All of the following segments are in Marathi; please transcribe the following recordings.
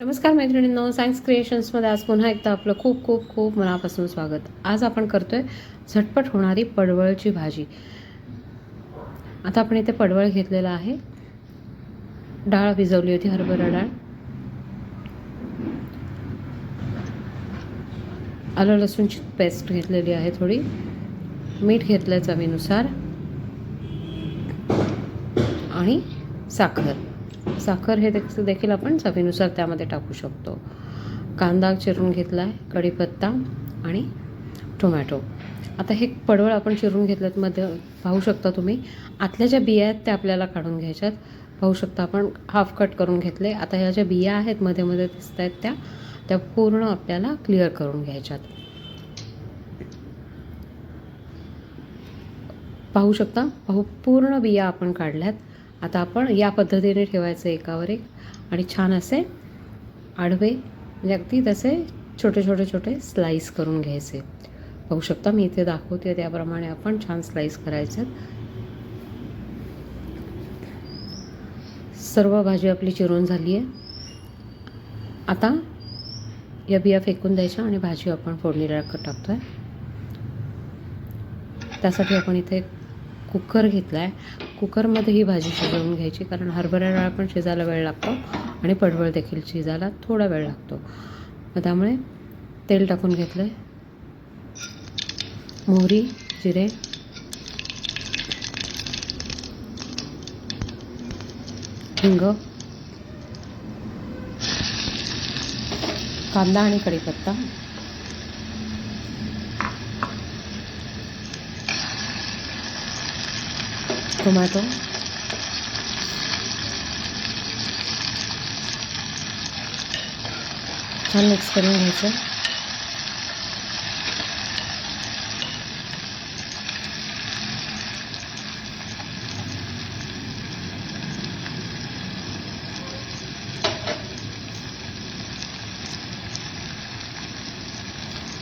नमस्कार मैत्रिणींनो सायन्स क्रिएशन्समध्ये आज पुन्हा एकदा आपलं खूप खूप खूप मनापासून स्वागत. आज आपण करतोय झटपट होणारी पडवळची भाजी. आता आपण इथे पडवळ घेतलेला आहे. डाळ भिजवली होती हरभरा डाळ. आलं लसूणची पेस्ट घेतलेली आहे थोडी. मीठ घेतलं चवीनुसार. आणि साखर. साखर हे देख- देखील आपण चवीनुसार त्यामध्ये टाकू शकतो. कांदा चिरून घेतला आहे कढीपत्ता आणि टोमॅटो. आता हे पडवळ आपण चिरून घेतल्यात मध्ये पाहू शकता तुम्ही. आतल्या ज्या बिया आहेत त्या आपल्याला काढून घ्यायच्यात. पाहू शकता आपण हाफ कट करून घेतले. आता ह्या ज्या बिया आहेत मध्ये मध्ये दिसत आहेत त्या त्या पूर्ण आपल्याला क्लिअर करून घ्यायच्यात. पाहू शकता पाहू पूर्ण बिया आपण काढल्यात. आता आपण या पद्धतीने ठेवायचं एकावर एक. आणि छान असे आडवे म्हणजे अगदी तसे छोटे छोटे छोटे स्लाईस करून घ्यायचे. पाहू शकता मी इथे दाखवते त्याप्रमाणे आपण छान स्लाईस करायचं. सर्व भाजी आपली चिरून झाली आहे आता या बिया फेकून द्यायच्या आणि भाजी आपण फोडणीला टाकतो आहे त्यासाठी आपण इथे कुकर घेतला आहे कुकरमध्ये ही भाजी शिजवून घ्यायची कारण हरभरा डाळ पण शिजायला वेळ लागतो आणि पडवळ देखील शिजायला थोडा वेळ लागतो. मग त्यामुळे तेल टाकून घेतलं आहे मोहरी जिरे. हिंग. कांदा आणि कढीपत्ता. Tomato छान मिक्स करून घ्यायचं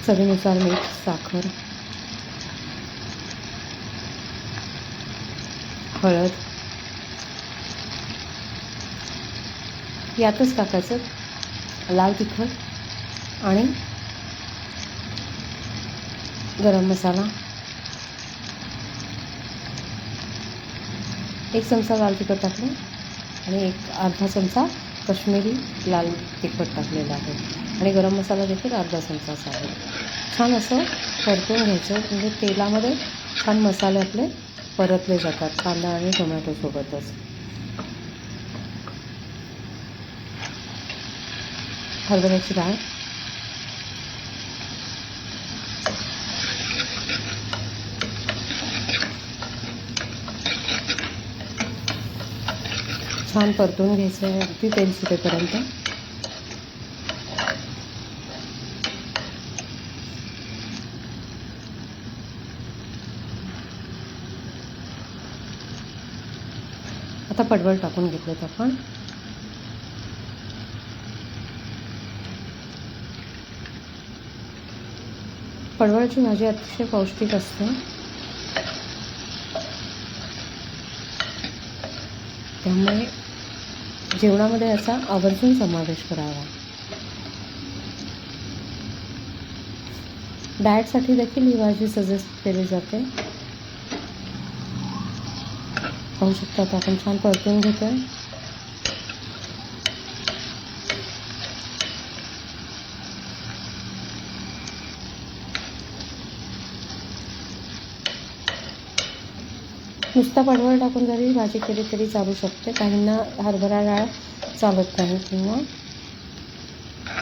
सगळे मीठ साखर हळद यातच टाकायचं लाल तिखट आणि गरम मसाला. एक चमचा लाल तिखट टाकलं आणि एक अर्धा चमचा कश्मीरी लाल तिखट टाकलेलं आहे. आणि गरम मसाला देखील अर्धा चमचाच आहे. छान असं परतून घ्यायचं. म्हणजे तेलामध्ये छान मसाले आपले परतले जातात कांदा आणि टोमॅटोसोबतच हरभऱ्याची डाळ. छान परतून घ्यायचं आहे अगदी तेल सुटेपर्यंत. आता पडवळ टाकून घेतलेत आपण. पडवळची भाजी अतिशय पौष्टिक असते. त्यामुळे जेवणामध्ये याचा आवर्जून समावेश करावा. डाएटसाठी देखील ही भाजी सजेस्ट केली जाते. पाहू शकता आता आपण छान परतून घेतो नुसता पडवळ टाकून जरी भाजी केली तरी चालू शकते काहींना हरभरा डाळ चालत नाही किंवा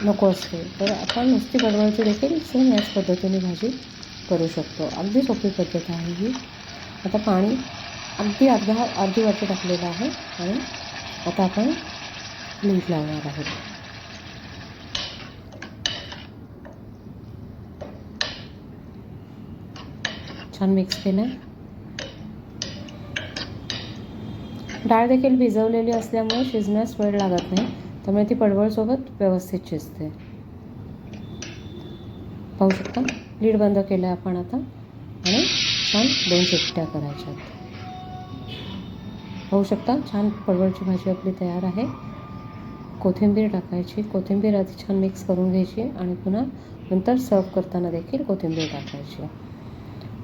नको असते. तर आपण नुसती पडवळची देखील सेम याच पद्धतीने भाजी करू शकतो. अगदी सोपी पद्धत आहे ही. आता पाणी अगदी अर्धा अर्धी वाटी टाकलेलं आहे आणि आता आपण मीठ लावणार आहोत. छान मिक्स केलं. डाळ देखील भिजवलेली असल्यामुळे शिजण्यास वेळ लागत नाही त्यामुळे ती पडवळसोबत व्यवस्थित शिजते. पाहू शकता लीड बंद केलं आहे आपण आता आणि छान दोन शेट्ट्या करायच्या आहेत. पाहू शकता. छान पडवळची भाजी आपली तयार आहे. कोथिंबीर टाकायची. कोथिंबीर आधी छान मिक्स करून घ्यायची आणि पुन्हा नंतर सर्व करताना देखील कोथिंबीर टाकायची.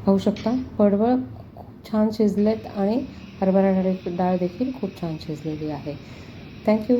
पाहू शकता पडवळ खूप छान शिजलेत आणि हरभरा डाळ डाळ देखील खूप छान शिजलेली आहे. थँक्यू